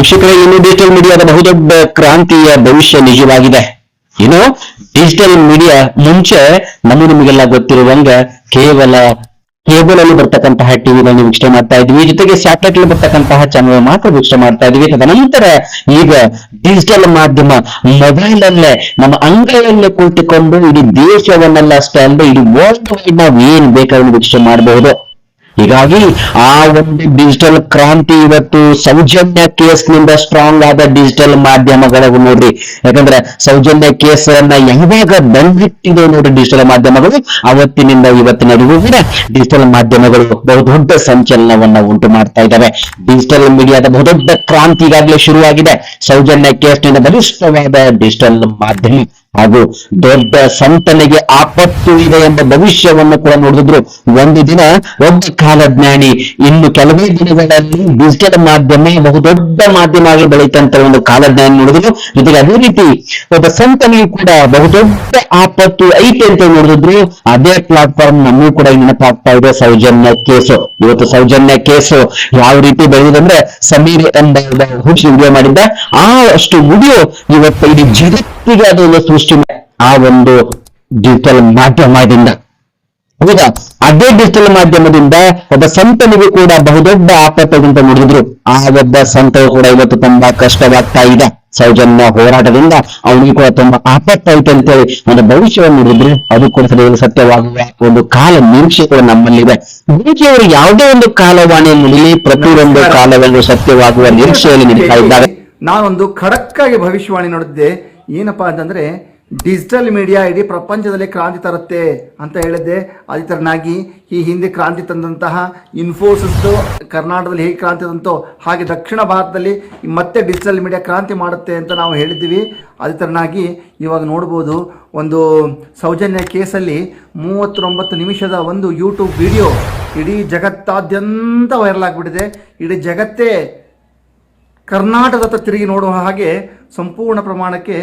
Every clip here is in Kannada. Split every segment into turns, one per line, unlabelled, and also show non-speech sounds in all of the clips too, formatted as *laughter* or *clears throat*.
ವೀಕ್ಷಕರೇ, ಇನ್ನು ಡಿಜಿಟಲ್ ಮೀಡಿಯಾದ ಬಹುದೊಡ್ಡ ಕ್ರಾಂತಿಯ ಭವಿಷ್ಯ ನಿಜವಾಗಿದೆ. ಏನು ಡಿಜಿಟಲ್ ಮೀಡಿಯಾ ಮುಂಚೆ ನಮ್ಮ ನಿಮಗೆಲ್ಲ ಗೊತ್ತಿರುವಂಗ ಕೇವಲ ಕೇಬಲ್ ಅಲ್ಲಿ ಬರ್ತಕ್ಕಂತಹ ಟಿವಿಗಳನ್ನು ವೀಕ್ಷಣೆ ಮಾಡ್ತಾ ಇದ್ವಿ ಜೊತೆಗೆ ಸ್ಯಾಟಲೈಟ್ ಅಲ್ಲಿ ಬರ್ತಕ್ಕಂತಹ ಚಾನಲ್ ಮಾತ್ರ ವೀಕ್ಷಣೆ ಮಾಡ್ತಾ ಇದ್ವಿ ತದನಂತರ ಈಗ ಡಿಜಿಟಲ್ ಮಾಧ್ಯಮ ಮೊಬೈಲ್ ಅಲ್ಲೇ ನಮ್ಮ ಅಂಗೈಯಲ್ಲೇ ಕುಳಿತುಕೊಂಡು ಇಡೀ ದೇಶವನ್ನೆಲ್ಲ ಅಷ್ಟೇ ಅಲ್ಲದೆ ಇಡೀ ವರ್ಲ್ಡ್ ವೈಡ್ ನಾವು ಏನ್ ಬೇಕಾದ್ರೂ ವೀಕ್ಷಣೆ ಮಾಡಬಹುದು. ಹೀಗಾಗಿ ಆ ಒಂದು ಡಿಜಿಟಲ್ ಕ್ರಾಂತಿ ಇವತ್ತು ಸೌಜನ್ಯ ಕೇಸ್ನಿಂದ ಸ್ಟ್ರಾಂಗ್ ಆದ ಡಿಜಿಟಲ್ ಮಾಧ್ಯಮಗಳು ನೋಡ್ರಿ. ಯಾಕಂದ್ರೆ ಸೌಜನ್ಯ ಕೇಸ್ ಅನ್ನ ಯಾವಾಗ ಬಂದಿಟ್ಟಿದೆ ನೋಡ್ರಿ ಡಿಜಿಟಲ್ ಮಾಧ್ಯಮಗಳು. ಅವತ್ತಿನಿಂದ ಇವತ್ತಿನವರೆಗೂ ಕೂಡ ಡಿಜಿಟಲ್ ಮಾಧ್ಯಮಗಳು ಬಹುದೊಡ್ಡ ಸಂಚಲನವನ್ನ ಉಂಟು ಮಾಡ್ತಾ ಇದ್ದಾವೆ. ಡಿಜಿಟಲ್ ಮೀಡಿಯಾದ ಬಹುದೊಡ್ಡ ಕ್ರಾಂತಿ ಈಗಾಗಲೇ ಶುರುವಾಗಿದೆ. ಸೌಜನ್ಯ ಕೇಸ್ನಿಂದ ಬಲಿಷ್ಠವಾದ ಡಿಜಿಟಲ್ ಮಾಧ್ಯಮ. ಹಾಗೂ ದೊಡ್ಡ ಸಂತನಿಗೆ ಆಪತ್ತು ಇದೆ ಎಂಬ ಭವಿಷ್ಯವನ್ನು ಕೂಡ ನೋಡಿದ್ರು. ಒಂದು ದಿನ ಒಬ್ಬ ಕಾಲಜ್ಞಾನಿ ಇನ್ನು ಕೆಲವೇ ದಿನಗಳಲ್ಲಿ ಡಿಜಿಟಲ್ ಮಾಧ್ಯಮ ಬಹುದೊಡ್ಡ ಮಾಧ್ಯಮ ಆಗಿ ಬೆಳೀತಂತ ಒಂದು ಕಾಲಜ್ಞಾನಿ ನೋಡಿದ್ರು. ಜೊತೆಗೆ ಅದೇ ರೀತಿ ಒಬ್ಬ ಸಂತನಿಗೆ ಕೂಡ ಬಹುದೊಡ್ಡ ಆಪತ್ತು ಐತೆ ಅಂತ ನೋಡಿದ್ರು. ಅದೇ ಪ್ಲಾಟ್ಫಾರ್ಮ್ ನಮಗೂ ಕೂಡ ನೆನಪಾಗ್ತಾ ಇದೆ. ಸೌಜನ್ಯ ಕೇಸು. ಇವತ್ತು ಸೌಜನ್ಯ ಕೇಸು ಯಾವ ರೀತಿ ಬೆಳೆದಿದೆ ಸಮೀರ್ ಎಂಬ ಹುಡುಗಿ ವಿಡಿಯೋ ಮಾಡಿದ್ದ. ಆ ಅಷ್ಟು ವಿಡಿಯೋ ಇವತ್ತು ಇಡೀ ಜಗತ್ತಿಗೆ ಒಂದು ಸೃಷ್ಟಿ ಆ ಒಂದು ಡಿಜಿಟಲ್ ಮಾಧ್ಯಮದಿಂದ. ಹೌದಾ? ಅದೇ ಡಿಜಿಟಲ್ ಮಾಧ್ಯಮದಿಂದ ಒಬ್ಬ ಸಂತನಿಗೂ ಕೂಡ ಬಹುದೊಡ್ಡ ಆಪತ್ತದಂತ ನೋಡಿದ್ರು. ಆ ಒಬ್ಬ ಸಂತವು ಕೂಡ ಇವತ್ತು ತುಂಬಾ ಕಷ್ಟವಾಗ್ತಾ ಇದೆ. ಸೌಜನ್ಯ ಹೋರಾಟದಿಂದ ಅವನಿಗೂ ಕೂಡ ತುಂಬಾ ಆಪತ್ತಾಯ್ತು ಅಂತೇಳಿ ಒಂದು ಭವಿಷ್ಯವನ್ನು ನೋಡಿದ್ರೆ ಅದು ಕೂಡ ಸರಿಯಾದ ಸತ್ಯವಾಗುವ ಒಂದು ಕಾಲ ನಿರೀಕ್ಷೆ ಕೂಡ ನಮ್ಮಲ್ಲಿದೆ. ಗುರುಜಿಯವರು ಯಾವುದೇ ಒಂದು ಕಾಲವಾಣಿ ನುಡಿಲಿ ಪ್ರತಿಯೊಂದು ಕಾಲವನ್ನು ಸತ್ಯವಾಗುವ ನಿರೀಕ್ಷೆಯಲ್ಲಿ ನಿಲ್ತಾ ಇದ್ದಾರೆ
ನಾನೊಂದು ಖಡಕ್ಕಾಗಿ ಭವಿಷ್ಯವಾಣಿ ನೋಡಿದ್ದೆ. ಏನಪ್ಪಾ ಅಂತಂದ್ರೆ ಡಿಜಿಟಲ್ ಮೀಡಿಯಾ ಇಡೀ ಪ್ರಪಂಚದಲ್ಲಿ ಕ್ರಾಂತಿ ತರುತ್ತೆ ಅಂತ ಹೇಳಿದ್ದೆ. ಅದೇ ಥರನಾಗಿ ಈ ಹಿಂದೆ ಕ್ರಾಂತಿ ತಂದಂತಹ ಇನ್ಫೋಸಿಸ್ದು ಕರ್ನಾಟಕದಲ್ಲಿ ಹೇಗೆ ಕ್ರಾಂತಿ ತಂತೋ, ಹಾಗೆ ದಕ್ಷಿಣ ಭಾರತದಲ್ಲಿ ಮತ್ತೆ ಡಿಜಿಟಲ್ ಮೀಡಿಯಾ ಕ್ರಾಂತಿ ಮಾಡುತ್ತೆ ಅಂತ ನಾವು ಹೇಳಿದ್ದೀವಿ. ಅದೇ ತರನಾಗಿ ಇವಾಗ ನೋಡ್ಬೋದು, ಒಂದು ಸೌಜನ್ಯ ಕೇಸಲ್ಲಿ ಮೂವತ್ತೊಂಬತ್ತು ನಿಮಿಷದ ಒಂದು ಯೂಟ್ಯೂಬ್ ವಿಡಿಯೋ ಇಡೀ ಜಗತ್ತಾದ್ಯಂತ ವೈರಲ್ ಆಗಿಬಿಟ್ಟಿದೆ. ಇಡೀ ಜಗತ್ತೇ ಕರ್ನಾಟಕದತ್ತ ತಿರುಗಿ ನೋಡುವ ಹಾಗೆ ಸಂಪೂರ್ಣ ಪ್ರಮಾಣಕ್ಕೆ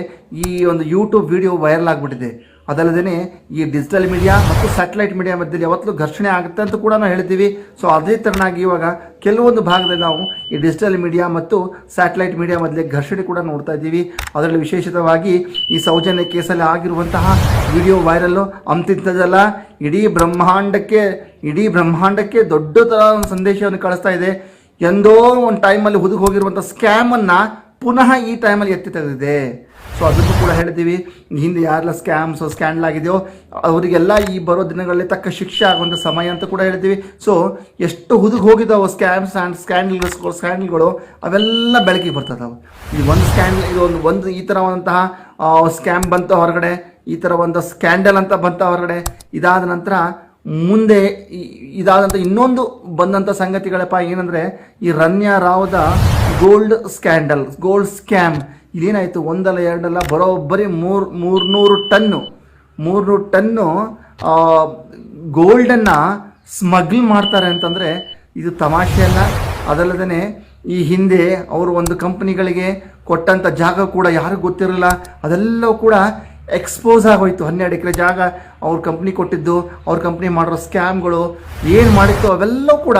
ಈ ಒಂದು ಯೂಟ್ಯೂಬ್ ವಿಡಿಯೋ ವೈರಲ್ ಆಗಿಬಿಟ್ಟಿದೆ. ಅದಲ್ಲದೆ ಈ ಡಿಜಿಟಲ್ ಮೀಡಿಯಾ ಮತ್ತು ಸ್ಯಾಟಲೈಟ್ ಮೀಡಿಯಾ ಮಧ್ಯದಲ್ಲಿ ಯಾವತ್ತೂ ಘರ್ಷಣೆ ಆಗುತ್ತೆ ಅಂತ ಕೂಡ ನಾವು ಹೇಳ್ತೀವಿ. ಸೊ ಅದೇ ತರನಾಗಿ ಇವಾಗ ಕೆಲವೊಂದು ಭಾಗದಲ್ಲಿ ನಾವು ಈ ಡಿಜಿಟಲ್ ಮೀಡಿಯಾ ಮತ್ತು ಸ್ಯಾಟಲೈಟ್ ಮೀಡಿಯಾ ಮಧ್ಯೆ ಘರ್ಷಣೆ ಕೂಡ ನೋಡ್ತಾ ಇದ್ದೀವಿ. ಅದರಲ್ಲಿ ವಿಶೇಷವಾಗಿ ಈ ಸೌಜನ್ಯ ಕೇಸಲ್ಲಿ ಆಗಿರುವಂತಹ ವಿಡಿಯೋ ವೈರಲ್ಲು ಅಂತಿಂಥದ್ದಲ್ಲ. ಇಡೀ ಬ್ರಹ್ಮಾಂಡಕ್ಕೆ ಇಡೀ ಬ್ರಹ್ಮಾಂಡಕ್ಕೆ ದೊಡ್ಡ ಥರ ಸಂದೇಶವನ್ನು ಕಳಿಸ್ತಾ ಇದೆ. ಎಂದೋ ಒಂದು ಟೈಮಲ್ಲಿ ಹುದುಗಿ ಹೋಗಿರುವಂಥ ಸ್ಕ್ಯಾಮನ್ನು ಪುನಃ ಈ ಟೈಮಲ್ಲಿ ಎತ್ತಿ ತೆಗೆದಿದೆ. ಸೊ ಅದಕ್ಕೂ ಕೂಡ ಹೇಳ್ತೀವಿ ಹಿಂದೆ ಯಾರೆಲ್ಲ ಸ್ಕ್ಯಾಮ್ಸ್ ಸ್ಕ್ಯಾಂಡಲ್ ಆಗಿದೆಯೋ, ಅವರಿಗೆಲ್ಲ ಈ ಬರೋ ದಿನಗಳಲ್ಲಿ ತಕ್ಕ ಶಿಕ್ಷೆ ಆಗುವಂಥ ಸಮಯ ಅಂತ ಕೂಡ ಹೇಳಿದ್ದೀವಿ. ಸೊ ಎಷ್ಟು ಹುದುಗಿ ಹೋಗಿದ್ದಾವೆ ಸ್ಕ್ಯಾಮ್ಸ್ ಆ್ಯಂಡ್ ಸ್ಕ್ಯಾಂಡಲ್ಗಳು ಸ್ಕ್ಯಾಂಡಲ್ಗಳು ಅವೆಲ್ಲ ಬೆಳಕಿಗೆ ಬರ್ತದವು. ಈ ಒಂದು ಸ್ಕ್ಯಾಂಡಲ್ ಇದು ಒಂದು ಒಂದು ಈ ಥರವಾದಂತಹ ಸ್ಕ್ಯಾಮ್ ಬಂತ ಹೊರಗಡೆ, ಈ ಥರ ಒಂದು ಸ್ಕ್ಯಾಂಡಲ್ ಅಂತ ಬಂತ ಹೊರಗಡೆ, ಇದಾದ ನಂತರ ಮುಂದೆ ಇದಾದಂಥ ಇನ್ನೊಂದು ಬಂದಂಥ ಸಂಗತಿಗಳಪ್ಪ ಏನಂದರೆ, ಈ ರನ್ಯಾ ರಾವ್ದ ಗೋಲ್ಡ್ ಸ್ಕ್ಯಾಂಡಲ್ ಗೋಲ್ಡ್ ಸ್ಕ್ಯಾಮ್ ಇದೇನಾಯಿತು ಒಂದಲ್ಲ, ಎರಡಲ್ಲ, ಬರೋಬ್ಬರಿ ಮೂರು ಮೂರ್ನೂರು ಟನ್ನು. ಮೂರ್ನೂರು ಟನ್ನು ಗೋಲ್ಡನ್ನು ಸ್ಮಗ್ಲ್ ಮಾಡ್ತಾರೆ ಅಂತಂದರೆ ಇದು ತಮಾಷೆ ಅಲ್ಲ. ಅದಲ್ಲದೆ ಈ ಹಿಂದೆ ಅವರು ಒಂದು ಕಂಪ್ನಿಗಳಿಗೆ ಕೊಟ್ಟಂಥ ಜಾಗ ಕೂಡ ಯಾರಿಗೂ ಗೊತ್ತಿರಲಿಲ್ಲ. ಅದೆಲ್ಲವೂ ಕೂಡ ಎಕ್ಸ್ಪೋಸ್ ಆಗೋಯ್ತು. ಹನ್ನೆರಡು ಎಕರೆ ಜಾಗ ಅವ್ರ ಕಂಪ್ನಿ ಕೊಟ್ಟಿದ್ದು, ಅವ್ರ ಕಂಪ್ನಿ ಮಾಡಿರೋ ಸ್ಕ್ಯಾಮ್ಗಳು ಏನು ಮಾಡಿತ್ತು ಅವೆಲ್ಲವೂ ಕೂಡ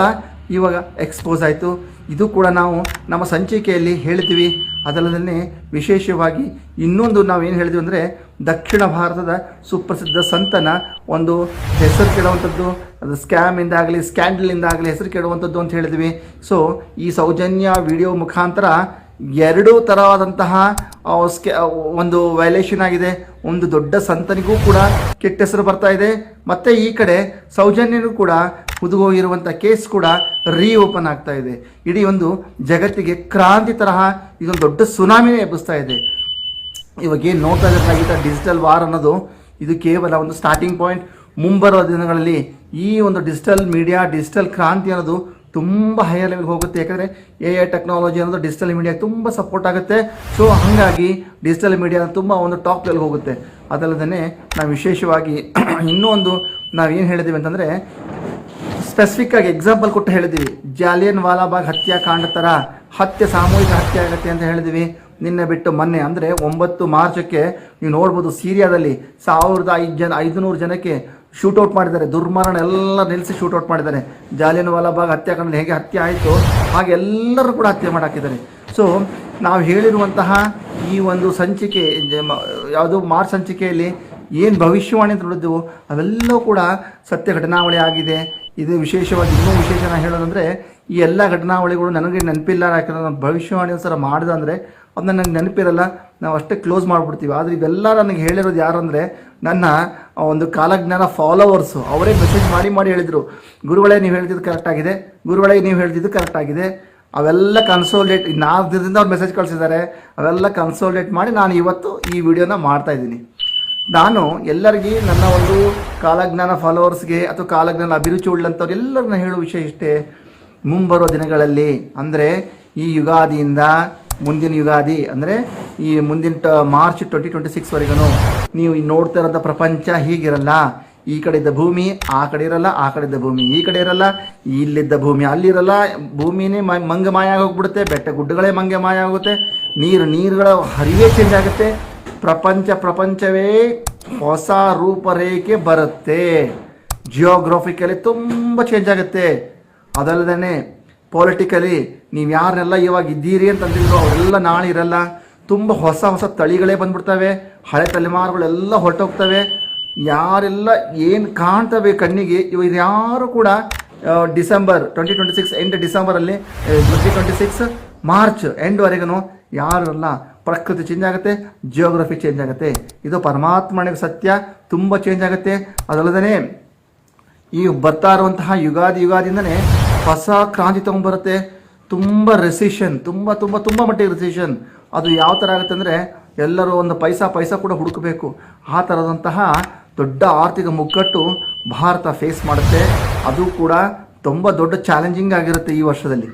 ಇವಾಗ ಎಕ್ಸ್ಪೋಸ್ ಆಯಿತು. ಇದು ಕೂಡ ನಾವು ನಮ್ಮ ಸಂಚಿಕೆಯಲ್ಲಿ ಹೇಳಿದ್ವಿ. ಅದಲ್ಲದೆ ವಿಶೇಷವಾಗಿ ಇನ್ನೊಂದು ನಾವು ಏನು ಹೇಳಿದ್ವಿ ಅಂದರೆ ದಕ್ಷಿಣ ಭಾರತದ ಸುಪ್ರಸಿದ್ಧ ಸಂತನ ಒಂದು ಹೆಸರು ಕೇಳುವಂಥದ್ದು ಅದು ಸ್ಕ್ಯಾಮಿಂದ ಆಗಲಿ ಸ್ಕ್ಯಾಂಡಲಿಂದ ಆಗಲಿ ಹೆಸರು ಕೇಳುವಂಥದ್ದು ಅಂತ ಹೇಳಿದ್ವಿ. ಸೊ ಈ ಸೌಜನ್ಯ ವಿಡಿಯೋ ಮುಖಾಂತರ ಎರಡೂ ತರವಾದಂತಹ ಸ್ಕೆ ಒಂದು ವೈಲೇಷನ್ ಆಗಿದೆ. ಒಂದು ದೊಡ್ಡ ಸಂತನಿಗೂ ಕೂಡ ಕೆಟ್ಟ ಹೆಸರು ಬರ್ತಾ ಇದೆ. ಮತ್ತು ಈ ಕಡೆ ಸೌಜನ್ಯನೂ ಕೂಡ ಹುದುಗೋಗಿರುವಂಥ ಕೇಸ್ ಕೂಡ ರೀ ಓಪನ್ ಆಗ್ತಾ ಇದೆ. ಇಡೀ ಒಂದು ಜಗತ್ತಿಗೆ ಕ್ರಾಂತಿ ತರಹ ಇದೊಂದು ದೊಡ್ಡ ಸುನಾಮಿನೇ ಎಬ್ಬಿಸ್ತಾ ಇದೆ. ಇವಾಗ ಏನು ನೋಡ್ತಾ ಇರಬೇಕಾಗಿದ್ದ ಡಿಜಿಟಲ್ ವಾರ್ ಅನ್ನೋದು, ಇದು ಕೇವಲ ಒಂದು ಸ್ಟಾರ್ಟಿಂಗ್ ಪಾಯಿಂಟ್ ಮುಂಬರುವ ದಿನಗಳಲ್ಲಿ ಈ ಒಂದು ಡಿಜಿಟಲ್ ಮೀಡಿಯಾ ಡಿಜಿಟಲ್ ಕ್ರಾಂತಿ ಅನ್ನೋದು ತುಂಬ ಹೈಯರ್ ಲೆವೆಲ್ಗೆ ಹೋಗುತ್ತೆ. ಯಾಕಂದರೆ ಎ ಐ ಟೆಕ್ನಾಲಜಿ ಅನ್ನೋದು ಡಿಜಿಟಲ್ ಮೀಡಿಯಾ ತುಂಬ ಸಪೋರ್ಟ್ ಆಗುತ್ತೆ. ಸೊ ಹಾಗಾಗಿ ಡಿಜಿಟಲ್ ಮೀಡಿಯಾ ತುಂಬ ಒಂದು ಟಾಪ್ ಲೆವೆಲ್ಗೆ ಹೋಗುತ್ತೆ. ಅದಲ್ಲದೆ ನಾವು ವಿಶೇಷವಾಗಿ *clears throat* ಇನ್ನೂ ಒಂದು ನಾವೇನು ಹೇಳಿದ್ದೀವಿ ಅಂತಂದರೆ ಸ್ಪೆಸಿಫಿಕ್ ಆಗಿ ಎಕ್ಸಾಂಪಲ್ ಕೊಟ್ಟು ಹೇಳಿದ್ದೀವಿ ಜಾಲಿಯನ್ ವಾಲಾಬಾಗ್ ಹತ್ಯಾಕಾಂಡ ಥರ ಹತ್ಯೆ, ಸಾಮೂಹಿಕ ಹತ್ಯೆ ಆಗುತ್ತೆ ಅಂತ ಹೇಳಿದ್ವಿ. ನಿನ್ನೆ ಬಿಟ್ಟು ಮೊನ್ನೆ, ಅಂದರೆ ಒಂಬತ್ತು ಮಾರ್ಚಕ್ಕೆ ನೀವು ನೋಡ್ಬೋದು ಸೀರಿಯಾದಲ್ಲಿ ಸಾವಿರದ ಐದು ಜನ, ಐದುನೂರು ಜನಕ್ಕೆ ಶೂಟೌಟ್ ಮಾಡಿದ್ದಾರೆ. ದುರ್ಮರಣ ಎಲ್ಲ ನಿಲ್ಲಿಸಿ ಶೂಟೌಟ್ ಮಾಡಿದ್ದಾರೆ. ಜಾಲಿಯನ್ ವಾಲಾಬಾಗ್ ಹತ್ಯಾಕಾಂಡದಲ್ಲಿ ಹೇಗೆ ಹತ್ಯೆ ಆಯಿತು, ಹಾಗೆ ಎಲ್ಲರೂ ಕೂಡ ಹತ್ಯೆ ಮಾಡಾಕಿದ್ದಾರೆ. ಸೊ ನಾವು ಹೇಳಿರುವಂತಹ ಈ ಒಂದು ಸಂಚಿಕೆ ಯಾವುದು ಮಾರ್ಚ್ ಸಂಚಿಕೆಯಲ್ಲಿ ಏನು ಭವಿಷ್ಯವಾಣಿ ಅಂತ ನೋಡಿದ್ದೆವು, ಅವೆಲ್ಲವೂ ಕೂಡ ಸತ್ಯ ಘಟನಾವಳಿ ಆಗಿದೆ. ಇದು ವಿಶೇಷವಾಗಿ ಇನ್ನೂ ವಿಶೇಷ ಹೇಳೋದಂದರೆ ಈ ಎಲ್ಲ ಘಟನಾವಳಿಗಳು ನನಗೆ ನೆನಪಿಲ್ಲ, ಯಾಕಂದ್ರೆ ನಾನು ಭವಿಷ್ಯವಾಣಿ ಸಲ ಮಾಡಿದೆ ಅಂದರೆ ಅದನ್ನ ನನಗೆ ನೆನಪಿರಲ್ಲ. ನಾವು ಅಷ್ಟೇ ಕ್ಲೋಸ್ ಮಾಡಿಬಿಡ್ತೀವಿ. ಆದರೆ ಇವೆಲ್ಲ ನನಗೆ ಹೇಳಿರೋದು ಯಾರು ಅಂದರೆ ನನ್ನ ಒಂದು ಕಾಲಜ್ಞಾನ ಫಾಲೋವರ್ಸು ಅವರೇ ಮೆಸೇಜ್ ಮಾಡಿ ಮಾಡಿ ಹೇಳಿದರು. ಗುರುಗಳೇ, ನೀವು ಹೇಳ್ತಿದ್ದು ಕರೆಕ್ಟ್ ಆಗಿದೆ. ಗುರುಗಳೇ, ನೀವು ಹೇಳ್ತಿದ್ದು ಕರೆಕ್ಟ್ ಆಗಿದೆ. ಅವೆಲ್ಲ ಕನ್ಸೋಲ್ಡೇಟ್ ನಾಲ್ಕು ದಿನದಿಂದ ಅವ್ರು ಮೆಸೇಜ್ ಕಳಿಸಿದ್ದಾರೆ. ಅವೆಲ್ಲ ಕನ್ಸೋಲ್ಡೇಟ್ ಮಾಡಿ ನಾನು ಇವತ್ತು ಈ ವಿಡಿಯೋನ ಮಾಡ್ತಾ ಇದ್ದೀನಿ. ನಾನು ಎಲ್ಲರಿಗೆ ನನ್ನ ಒಂದು ಕಾಲಜ್ಞಾನ ಫಾಲೋವರ್ಸ್ಗೆ ಅಥವಾ ಕಾಲಜ್ಞಾನ ಅಭಿರುಚಿ ಉಳ್ಳಂಥವ್ರು ಎಲ್ಲರನ್ನ ಹೇಳೋ ವಿಷಯ ಇಷ್ಟೇ. ಮುಂಬರುವ ದಿನಗಳಲ್ಲಿ, ಅಂದರೆ ಈ ಯುಗಾದಿಯಿಂದ ಮುಂದಿನ ಯುಗಾದಿ, ಅಂದರೆ ಈ ಮುಂದಿನ ಟ, ಮಾರ್ಚ್ ಟ್ವೆಂಟಿ ಟ್ವೆಂಟಿ ಸಿಕ್ಸ್ವರೆಗೂ ನೀವು ನೋಡ್ತಾ ಇರೋಂಥ ಪ್ರಪಂಚ ಹೀಗಿರಲ್ಲ. ಈ ಕಡೆ ಇದ್ದ ಭೂಮಿ, ಆ ಕಡೆ ಇರಲ್ಲ, ಆ ಕಡೆ ಇದ್ದ ಭೂಮಿ, ಈ ಕಡೆ ಇರಲ್ಲ, ಇಲ್ಲಿದ್ದ ಭೂಮಿ, ಅಲ್ಲಿರಲ್ಲ, ಭೂಮಿನೇ ಮಂಗ ಮಾಯ ಆಗೋಗ್ಬಿಡುತ್ತೆ, ಬೆಟ್ಟ ಗುಡ್ಡಗಳೇ ಮಂಗೆ ಮಾಯ ಆಗುತ್ತೆ, ನೀರು, ನೀರುಗಳ ಹರಿವೇ ಚೇಂಜ್ ಆಗುತ್ತೆ, ಪ್ರಪಂಚ ಪ್ರಪಂಚವೇ ಹೊಸ ರೂಪರೇಖೆ ಬರುತ್ತೆ. ಜಿಯೋಗ್ರಫಿಕಲಿ ತುಂಬ ಚೇಂಜ್ ಆಗುತ್ತೆ. ಅದಲ್ಲದೆ ಪೊಲಿಟಿಕಲಿ ನೀವು ಯಾರನ್ನೆಲ್ಲ ಇವಾಗ ಇದ್ದೀರಿ ಅಂತಂದಿದ್ರು ಅವರೆಲ್ಲ ನಾಳೆ ಇರಲ್ಲ. ತುಂಬ ಹೊಸ ಹೊಸ ತಳಿಗಳೇ ಬಂದ್ಬಿಡ್ತವೆ. ಹಳೆ ತಲೆಮಾರುಗಳೆಲ್ಲ ಹೊರಟೋಗ್ತವೆ. ಯಾರೆಲ್ಲ ಏನು ಕಾಣ್ತವೆ ಕಣ್ಣಿಗೆ ಇವಾಗ ಯಾರು ಕೂಡ December twenty twenty six end ಡಿಸೆಂಬರಲ್ಲಿ twenty twenty six March ಎಂಡ್ವರೆಗೂ ಯಾರಲ್ಲ ಪ್ರಕೃತಿ ಚೇಂಜ್ ಆಗುತ್ತೆ ಜಿಯೋಗ್ರಫಿ ಚೇಂಜ್ ಆಗುತ್ತೆ. ಇದು ಪರಮಾತ್ಮನಿಗೆ ಸತ್ಯ, ತುಂಬ ಚೇಂಜ್ ಆಗುತ್ತೆ. ಅದಲ್ಲದೇ ಈ ಬರ್ತಾ ಇರುವಂತಹ ಯುಗಾದಿ ಯುಗಾದಿಂದನೇ ಹೊಸ ಕ್ರಾಂತಿ ತಗೊಂಡ್ಬರುತ್ತೆ ತುಂಬ ರೆಸಿಷನ್ ತುಂಬ ತುಂಬ ತುಂಬ ಮಟ್ಟಿಗೆ ರೆಸಿಷನ್ ಅದು ಯಾವ ಥರ ಆಗುತ್ತೆ ಅಂದರೆ ಎಲ್ಲರೂ ಒಂದು ಪೈಸಾ ಪೈಸಾ ಕೂಡ ಹುಡುಕಬೇಕು. ಆ ಥರದಂತಹ ದೊಡ್ಡ ಆರ್ಥಿಕ ಮುಗ್ಗಟ್ಟು ಭಾರತ ಫೇಸ್ ಮಾಡುತ್ತೆ. ಅದು ಕೂಡ ತುಂಬ ದೊಡ್ಡ ಚಾಲೆಂಜಿಂಗ್ ಆಗಿರುತ್ತೆ ಈ ವರ್ಷದಲ್ಲಿ.